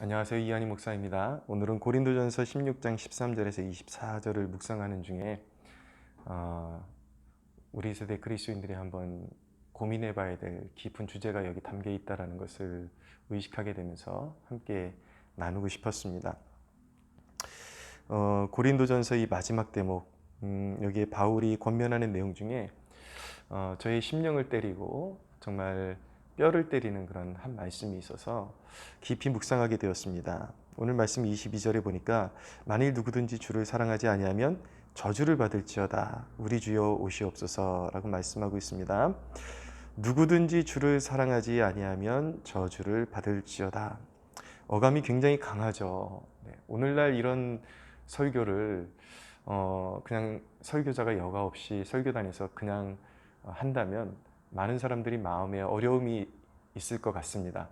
안녕하세요. 이한희 목사입니다. 오늘은 고린도전서 16장 13절에서 24절을 묵상하는 중에 어, 우리 세대 그리스도인들이 한번 고민해 봐야 될 깊은 주제가 여기 담겨 있다라는 것을 의식하게 되면서 함께 나누고 싶었습니다. 어, 고린도전서 이 마지막 대목 음, 여기에 바울이 권면하는 내용 중에 어, 저의 심령을 때리고 정말 뼈를 때리는 그런 한 말씀이 있어서 깊이 묵상하게 되었습니다. 오늘 말씀 22절에 보니까 만일 누구든지 주를 사랑하지 아니하면 저주를 받을지어다 우리 주여 오시옵소서라고 말씀하고 있습니다. 누구든지 주를 사랑하지 아니하면 저주를 받을지어다. 어감이 굉장히 강하죠. 네, 오늘날 이런 설교를 어, 그냥 설교자가 여과 없이 설교단에서 그냥 한다면 많은 사람들이 마음에 어려움이 있을 것 같습니다.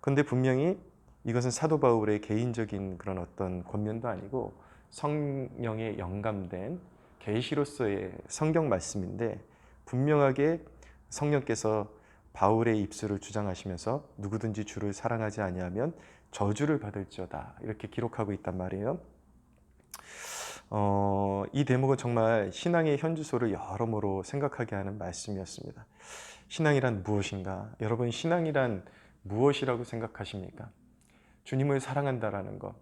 그런데 분명히 이것은 사도 바울의 개인적인 그런 어떤 권면도 아니고 성령에 영감된 계시로서의 성경 말씀인데 분명하게 성령께서 바울의 입술을 주장하시면서 누구든지 주를 사랑하지 아니하면 저주를 받을지어다 이렇게 기록하고 있단 말이에요. 어, 이 대목은 정말 신앙의 현주소를 여러모로 생각하게 하는 말씀이었습니다. 신앙이란 무엇인가? 여러분 신앙이란 무엇이라고 생각하십니까? 주님을 사랑한다라는 것,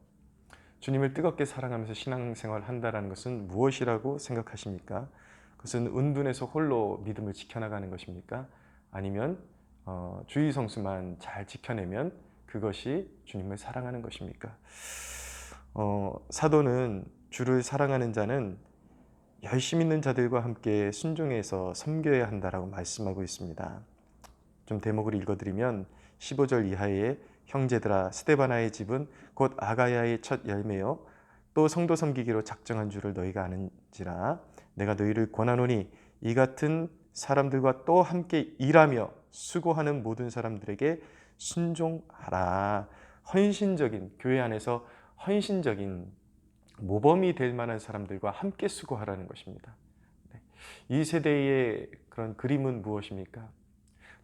주님을 뜨겁게 사랑하면서 신앙생활 한다라는 것은 무엇이라고 생각하십니까? 그것은 은둔에서 홀로 믿음을 지켜나가는 것입니까? 아니면 어, 주의 성수만 잘 지켜내면 그것이 주님을 사랑하는 것입니까? 어, 사도는 주를 사랑하는 자는 열심 있는 자들과 함께 순종해서 섬겨야 한다라고 말씀하고 있습니다. 좀 대목을 읽어드리면 15절 이하의 형제들아 스테바나의 집은 곧 아가야의 첫 열매요 또 성도 섬기기로 작정한 줄을 너희가 아는지라 내가 너희를 권하노니 이 같은 사람들과 또 함께 일하며 수고하는 모든 사람들에게 순종하라 헌신적인 교회 안에서 헌신적인 모범이 될 만한 사람들과 함께 수고하라는 것입니다. 네. 이 세대의 그런 그림은 무엇입니까?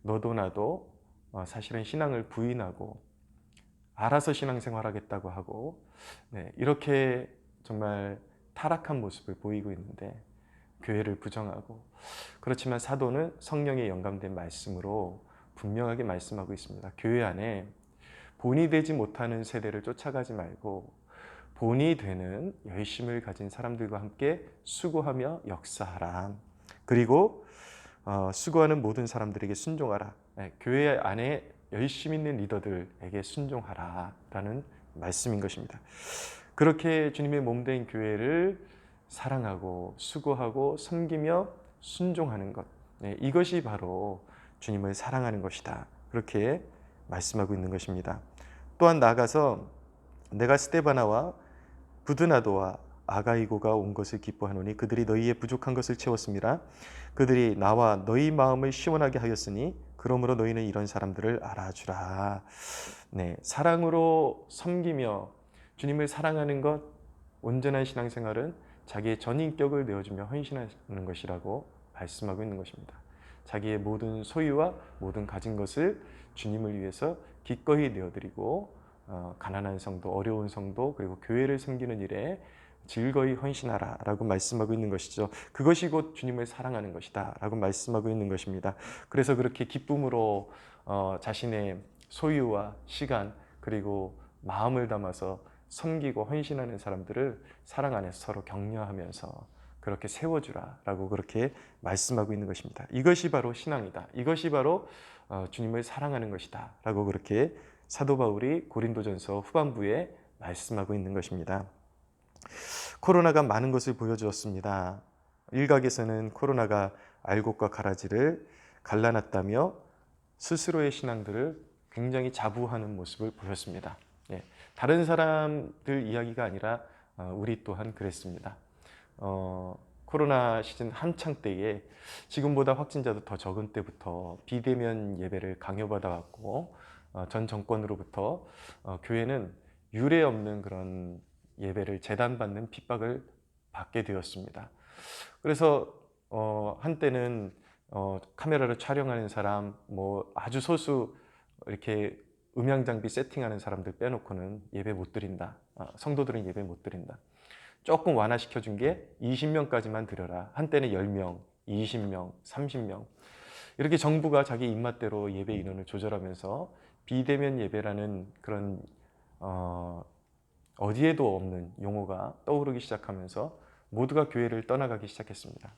너도 나도 어, 사실은 신앙을 부인하고 알아서 신앙생활 하겠다고 하고 네, 이렇게 정말 타락한 모습을 보이고 있는데 교회를 부정하고 그렇지만 사도는 성령의 영감된 말씀으로 분명하게 말씀하고 있습니다. 교회 안에 본이 되지 못하는 세대를 쫓아가지 말고 본이 되는 열심을 가진 사람들과 함께 수고하며 역사하라. 그리고 어, 수고하는 모든 사람들에게 순종하라. 네, 교회 안에 열심 있는 리더들에게 순종하라라는 말씀인 것입니다. 그렇게 주님의 몸된 교회를 사랑하고 수고하고 섬기며 순종하는 것. 네, 이것이 바로 주님을 사랑하는 것이다. 그렇게 말씀하고 있는 것입니다. 또한 나아가서 내가 스테바나와 부드나도와 아가이고가 온 것을 기뻐하노니 그들이 너희의 부족한 것을 채웠습니다. 그들이 나와 너희 마음을 시원하게 하였으니 그러므로 너희는 이런 사람들을 알아주라. 네, 사랑으로 섬기며 주님을 사랑하는 것, 온전한 신앙생활은 자기의 전 인격을 내어주며 헌신하는 것이라고 말씀하고 있는 것입니다. 자기의 모든 소유와 모든 가진 것을 주님을 위해서 기꺼이 내어드리고 어, 가난한 성도, 어려운 성도, 그리고 교회를 섬기는 일에 즐거이 헌신하라 라고 말씀하고 있는 것이죠. 그것이 곧 주님을 사랑하는 것이다 라고 말씀하고 있는 것입니다. 그래서 그렇게 기쁨으로 어, 자신의 소유와 시간 그리고 마음을 담아서 섬기고 헌신하는 사람들을 사랑 안에서 서로 격려하면서 그렇게 세워주라 라고 그렇게 말씀하고 있는 것입니다. 이것이 바로 신앙이다. 이것이 바로 어, 주님을 사랑하는 것이다 라고 그렇게 사도 바울이 고린도전서 후반부에 말씀하고 있는 것입니다. 코로나가 많은 것을 보여주었습니다. 일각에서는 코로나가 알곡과 가라지를 갈라놨다며 스스로의 신앙들을 굉장히 자부하는 모습을 보였습니다. 예, 다른 사람들 이야기가 아니라 어, 우리 또한 그랬습니다. 어, 코로나 시즌 한창 때에 지금보다 확진자도 더 적은 때부터 비대면 예배를 강요받아 왔고 어, 전 정권으로부터 어, 교회는 유례 없는 그런 예배를 재단받는 핍박을 받게 되었습니다. 그래서 어, 한때는 카메라를 촬영하는 사람, 뭐 아주 소수 이렇게 음향 장비 세팅하는 사람들 빼놓고는 예배 못 드린다. 아, 성도들은 예배 못 드린다. 조금 완화시켜 준 게 20명까지만 드려라. 한때는 10명, 20명, 30명. 이렇게 정부가 자기 입맛대로 예배 인원을 조절하면서 비대면 예배라는 그런 어, 어디에도 없는 용어가 떠오르기 시작하면서 모두가 교회를 떠나가기 시작했습니다.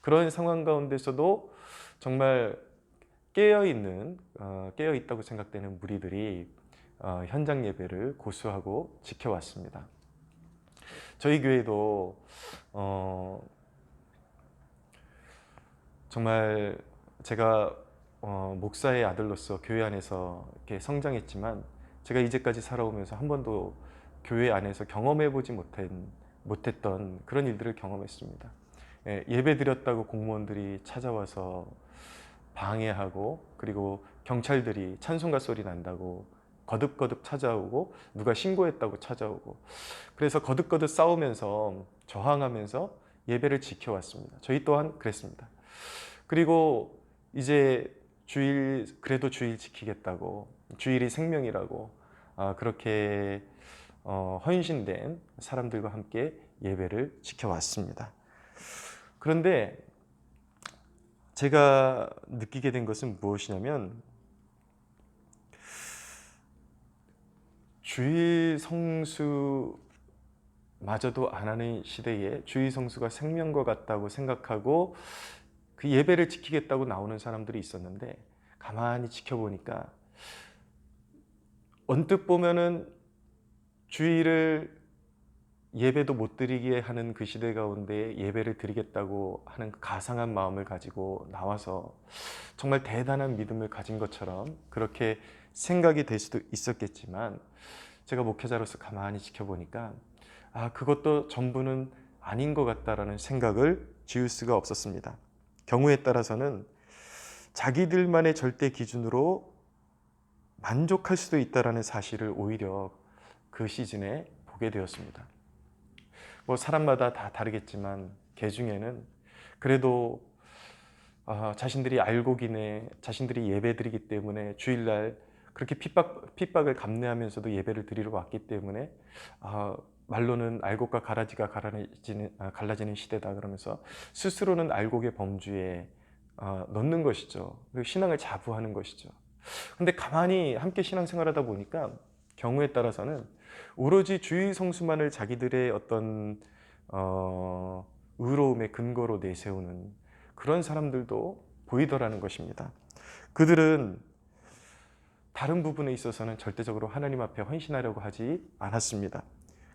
그런 상황 가운데서도 정말 깨어 있는 어, 깨어 있다고 생각되는 무리들이 어, 현장 예배를 고수하고 지켜왔습니다. 저희 교회도 어, 정말 제가 어, 목사의 아들로서 교회 안에서 이렇게 성장했지만 제가 이제까지 살아오면서 한 번도 교회 안에서 경험해보지 못한, 못했던 그런 일들을 경험했습니다. 예, 예배 드렸다고 공무원들이 찾아와서 방해하고 그리고 경찰들이 찬송가 소리 난다고 거듭거듭 찾아오고 누가 신고했다고 찾아오고 그래서 거듭거듭 싸우면서 저항하면서 예배를 지켜왔습니다. 저희 또한 그랬습니다. 그리고 이제 주일 그래도 주일 지키겠다고 주일이 생명이라고 아, 그렇게 어, 헌신된 사람들과 함께 예배를 지켜왔습니다. 그런데 제가 느끼게 된 것은 무엇이냐면 주일 성수 마저도 안 하는 시대에 주일 성수가 생명과 같다고 생각하고 그 예배를 지키겠다고 나오는 사람들이 있었는데 가만히 지켜보니까 언뜻 보면은 주일을 예배도 못 드리게 하는 그 시대 가운데 예배를 드리겠다고 하는 그 가상한 마음을 가지고 나와서 정말 대단한 믿음을 가진 것처럼 그렇게 생각이 될 수도 있었겠지만 제가 목회자로서 가만히 지켜보니까 아, 그것도 전부는 아닌 것 같다라는 생각을 지울 수가 없었습니다. 경우에 따라서는 자기들만의 절대 기준으로 만족할 수도 있다라는 사실을 오히려 그 시즌에 보게 되었습니다. 뭐 사람마다 다 다르겠지만 개 중에는 그래도 아, 자신들이 알고 기네 자신들이 예배드리기 때문에 주일날 그렇게 핍박, 핍박을 감내하면서도 예배를 드리러 왔기 때문에 아, 말로는 알곡과 가라지가 갈라지는, 아, 갈라지는 시대다 그러면서 스스로는 알곡의 범주에 어, 넣는 것이죠. 그리고 신앙을 자부하는 것이죠. 근데 가만히 함께 신앙생활하다 보니까 경우에 따라서는 오로지 주의 성수만을 자기들의 어떤 어, 의로움의 근거로 내세우는 그런 사람들도 보이더라는 것입니다. 그들은 다른 부분에 있어서는 절대적으로 하나님 앞에 헌신하려고 하지 않았습니다.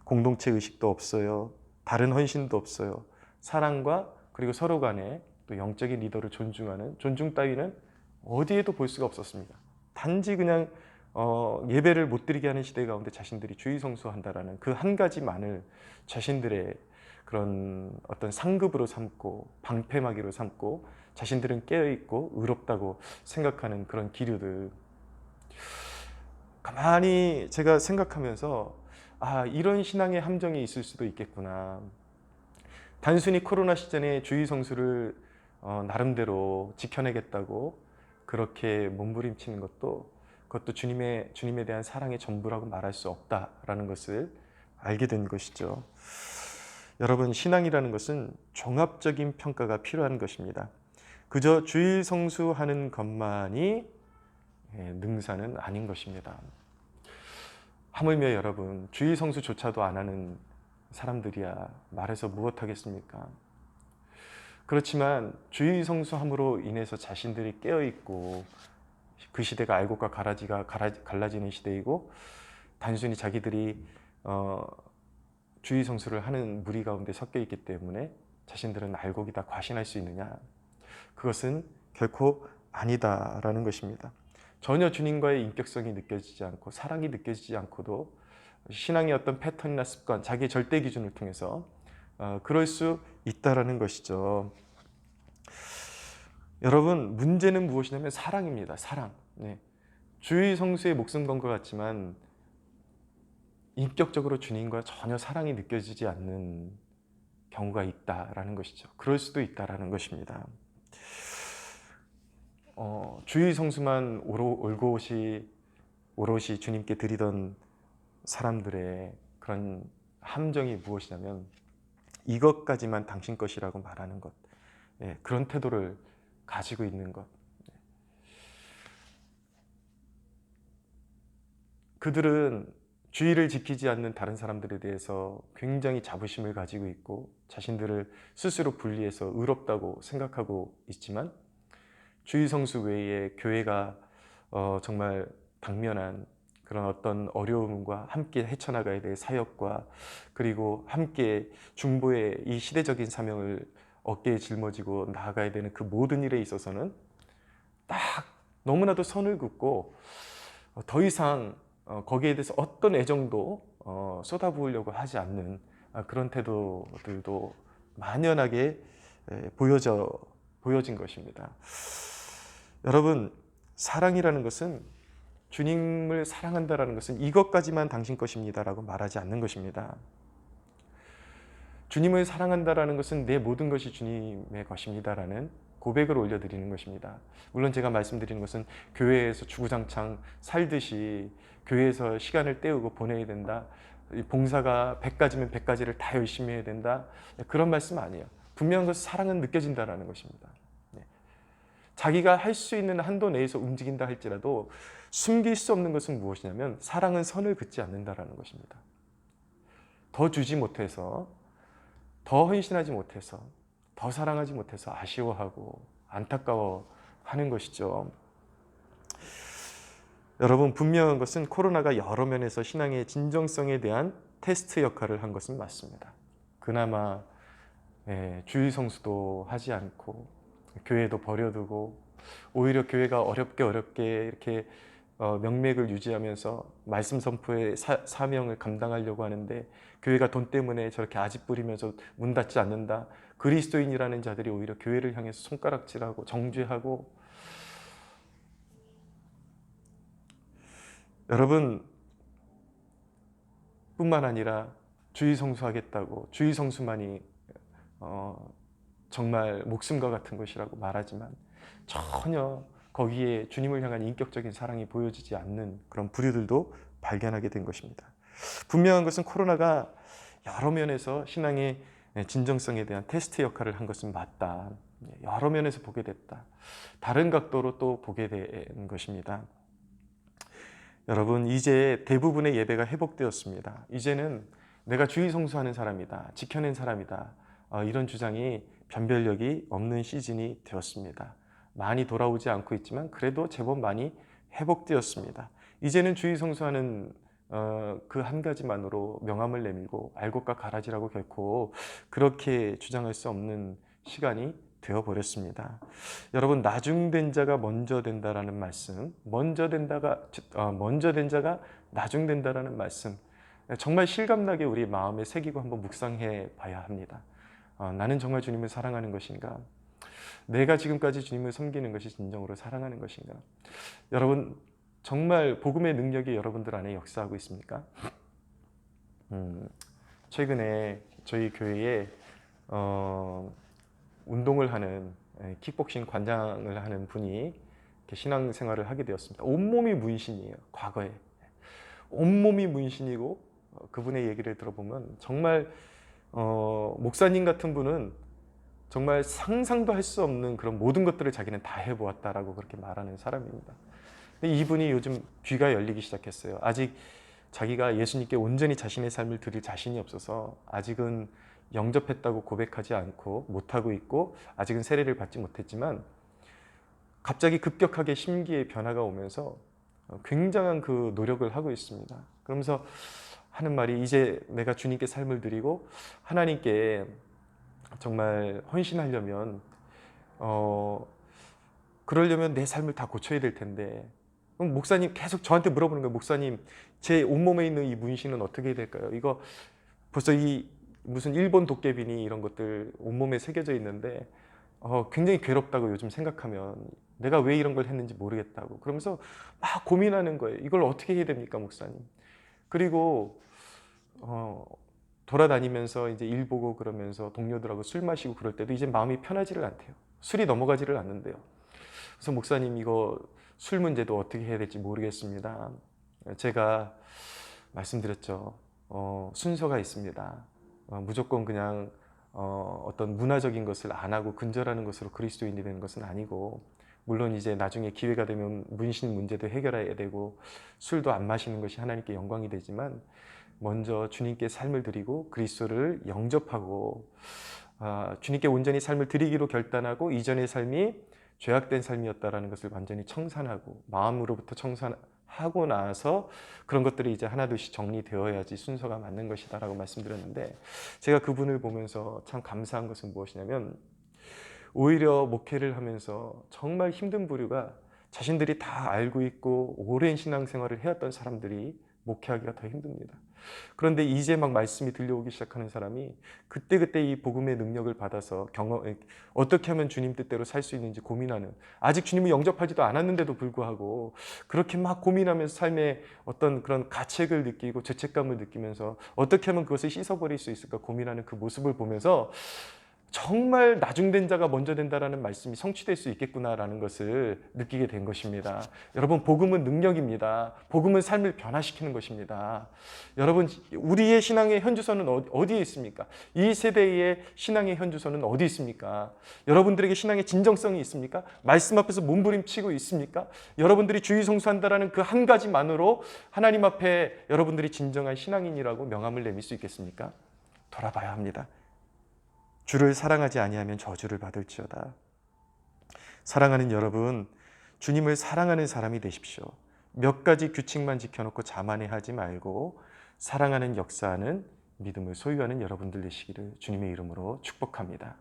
공동체 의식도 없어요. 다른 헌신도 없어요. 사랑과 그리고 서로 간에 또 영적인 리더를 존중하는 존중 따위는 어디에도 볼 수가 없었습니다. 단지 그냥 어, 예배를 못 드리게 하는 시대 가운데 자신들이 주의 성수한다라는 그 한 가지만을 자신들의 그런 어떤 상급으로 삼고 방패막이로 삼고 자신들은 깨어 있고 의롭다고 생각하는 그런 기류들 가만히 제가 생각하면서 아 이런 신앙의 함정이 있을 수도 있겠구나. 단순히 코로나 시즌에 주의 성수를 어, 나름대로 지켜내겠다고 그렇게 몸부림치는 것도 그것도 주님의 주님에 대한 사랑의 전부라고 말할 수 없다라는 것을 알게 된 것이죠. 여러분 신앙이라는 것은 종합적인 평가가 필요한 것입니다. 그저 주일 성수하는 것만이 예, 능사는 아닌 것입니다. 하물며 여러분 주일 성수조차도 안 하는 사람들이야 말해서 무엇하겠습니까? 그렇지만 주의 성수함으로 인해서 자신들이 깨어 있고 그 시대가 알곡과 가라지가 갈라지는 시대이고 단순히 자기들이 어, 주의 성수를 하는 무리 가운데 섞여 있기 때문에 자신들은 알곡이다 과신할 수 있느냐? 그것은 결코 아니다라는 것입니다. 전혀 주님과의 인격성이 느껴지지 않고 사랑이 느껴지지 않고도 신앙의 어떤 패턴이나 습관, 자기의 절대 기준을 통해서 어, 그럴 수 있다라는 것이죠. 여러분 문제는 무엇이냐면 사랑입니다. 사랑. 네. 주의 성수의 목숨 건것 같지만 인격적으로 주님과 전혀 사랑이 느껴지지 않는 경우가 있다라는 것이죠. 그럴 수도 있다라는 것입니다. 어, 주의 성수만 오로, 올곧이 오롯이 주님께 드리던 사람들의 그런 함정이 무엇이냐면 이것까지만 당신 것이라고 말하는 것. 예, 그런 태도를 가지고 있는 것. 그들은 주의를 지키지 않는 다른 사람들에 대해서 굉장히 자부심을 가지고 있고 자신들을 스스로 분리해서 의롭다고 생각하고 있지만 주의 성수 외에 교회가 어, 정말 당면한 그런 어떤 어려움과 함께 헤쳐나가야 될 사역과 그리고 함께 중보의 이 시대적인 사명을 어깨에 짊어지고 나아가야 되는 그 모든 일에 있어서는 딱 너무나도 선을 긋고 어, 더 이상 어, 거기에 대해서 어떤 애정도 어, 쏟아부으려고 하지 않는 아, 그런 태도들도 만연하게 에, 보여져 보여진 것입니다. 여러분 사랑이라는 것은 주님을 사랑한다라는 것은 이것까지만 당신 것입니다라고 말하지 않는 것입니다. 주님을 사랑한다라는 것은 내 모든 것이 주님의 것입니다라는 고백을 올려드리는 것입니다. 물론 제가 말씀드리는 것은 교회에서 주구장창 살듯이 교회에서 시간을 때우고 보내야 된다. 봉사가 100가지면 100가지를 다 열심히 해야 된다. 그런 말씀 아니에요. 분명한 것은 사랑은 느껴진다라는 것입니다. 네. 자기가 할 수 있는 한도 내에서 움직인다 할지라도 숨길 수 없는 것은 무엇이냐면 사랑은 선을 긋지 않는다라는 것입니다. 더 주지 못해서 더 헌신하지 못해서 더 사랑하지 못해서 아쉬워하고 안타까워 하는 것이죠. 여러분 분명한 것은 코로나가 여러 면에서 신앙의 진정성에 대한 테스트 역할을 한 것은 맞습니다. 그나마 예, 주일 성수도 하지 않고 교회도 버려두고 오히려 교회가 어렵게 어렵게 이렇게 어, 명맥을 유지하면서 말씀 선포의 사, 사명을 감당하려고 하는데 교회가 돈 때문에 저렇게 아집 부리면서 문 닫지 않는다. 그리스도인이라는 자들이 오히려 교회를 향해서 손가락질하고 정죄하고 여러분 뿐만 아니라 주의 성수하겠다고 주의 성수만이 어, 정말 목숨과 같은 것이라고 말하지만 전혀 거기에 주님을 향한 인격적인 사랑이 보여지지 않는 그런 부류들도 발견하게 된 것입니다. 분명한 것은 코로나가 여러 면에서 신앙의 진정성에 대한 테스트 역할을 한 것은 맞다. 여러 면에서 보게 됐다. 다른 각도로 또 보게 된 것입니다. 여러분, 이제 대부분의 예배가 회복되었습니다. 이제는 내가 주의 성수하는 사람이다. 지켜낸 사람이다. 어, 이런 주장이 변별력이 없는 시즌이 되었습니다. 많이 돌아오지 않고 있지만 그래도 제법 많이 회복되었습니다. 이제는 주의 성수하는 어, 그 한 가지만으로 명함을 내밀고 알곡과 가라지라고 결코 그렇게 주장할 수 없는 시간이 되어 버렸습니다. 여러분 나중된 자가 먼저 된다라는 말씀, 먼저 된다가 어, 먼저 된 자가 나중된다라는 말씀, 정말 실감나게 우리 마음에 새기고 한번 묵상해 봐야 합니다. 어, 나는 정말 주님을 사랑하는 것인가? 내가 지금까지 주님을 섬기는 것이 진정으로 사랑하는 것인가? 여러분 정말 복음의 능력이 여러분들 안에 역사하고 있습니까? 음, 최근에 저희 교회에 어, 운동을 하는 예, 킥복싱 관장을 하는 분이 신앙생활을 하게 되었습니다. 온몸이 문신이에요. 과거에 온몸이 문신이고 어, 그분의 얘기를 들어보면 정말 어, 목사님 같은 분은 정말 상상도 할 수 없는 그런 모든 것들을 자기는 다 해보았다라고 그렇게 말하는 사람입니다. 근데 이분이 요즘 귀가 열리기 시작했어요. 아직 자기가 예수님께 온전히 자신의 삶을 드릴 자신이 없어서 아직은 영접했다고 고백하지 않고 못하고 있고 아직은 세례를 받지 못했지만 갑자기 급격하게 심기의 변화가 오면서 굉장한 그 노력을 하고 있습니다. 그러면서 하는 말이 이제 내가 주님께 삶을 드리고 하나님께 정말 헌신하려면 어 그러려면 내 삶을 다 고쳐야 될 텐데 목사님 계속 저한테 물어보는 거예요. 목사님 제 온몸에 있는 이 문신은 어떻게 될까요? 이거 벌써 이 무슨 일본 도깨비니 이런 것들 온몸에 새겨져 있는데 어, 굉장히 괴롭다고 요즘 생각하면 내가 왜 이런 걸 했는지 모르겠다고 그러면서 막 고민하는 거예요. 이걸 어떻게 해야 됩니까, 목사님? 그리고 어, 돌아다니면서 이제 일 보고 그러면서 동료들하고 술 마시고 그럴 때도 이제 마음이 편하지를 않대요. 술이 넘어가지를 않는데요. 그래서 목사님 이거 술 문제도 어떻게 해야 될지 모르겠습니다. 제가 말씀드렸죠. 어, 순서가 있습니다. 어, 무조건 그냥 어, 어떤 문화적인 것을 안 하고 근절하는 것으로 그리스도인이 되는 것은 아니고 물론 이제 나중에 기회가 되면 문신 문제도 해결해야 되고 술도 안 마시는 것이 하나님께 영광이 되지만 먼저 주님께 삶을 드리고 그리스도를 영접하고 아, 주님께 온전히 삶을 드리기로 결단하고 이전의 삶이 죄악된 삶이었다라는 것을 완전히 청산하고 마음으로부터 청산하고 나서 그런 것들이 이제 하나둘씩 정리되어야지 순서가 맞는 것이다라고 말씀드렸는데 제가 그분을 보면서 참 감사한 것은 무엇이냐면 오히려 목회를 하면서 정말 힘든 부류가 자신들이 다 알고 있고 오랜 신앙생활을 해왔던 사람들이 목회하기가 더 힘듭니다. 그런데 이제 막 말씀이 들려오기 시작하는 사람이 그때그때 이 복음의 능력을 받아서 경험, 어떻게 하면 주님 뜻대로 살 수 있는지 고민하는 아직 주님을 영접하지도 않았는데도 불구하고 그렇게 막 고민하면서 삶의 어떤 그런 가책을 느끼고 죄책감을 느끼면서 어떻게 하면 그것을 씻어버릴 수 있을까 고민하는 그 모습을 보면서 정말 나중된 자가 먼저 된다라는 말씀이 성취될 수 있겠구나라는 것을 느끼게 된 것입니다. 여러분 복음은 능력입니다. 복음은 삶을 변화시키는 것입니다. 여러분 우리의 신앙의 현주소는 어- 어디에 있습니까? 이 세대의 신앙의 현주소는 어디 있습니까? 여러분들에게 신앙의 진정성이 있습니까? 말씀 앞에서 몸부림치고 있습니까? 여러분들이 주의 성수한다라는 그 한 가지만으로 하나님 앞에 여러분들이 진정한 신앙인이라고 명함을 내밀 수 있겠습니까? 돌아봐야 합니다. 주를 사랑하지 아니하면 저주를 받을지어다. 사랑하는 여러분, 주님을 사랑하는 사람이 되십시오. 몇 가지 규칙만 지켜놓고 자만해 하지 말고 사랑하는 역사하는 믿음을 소유하는 여러분들 되시기를 주님의 이름으로 축복합니다.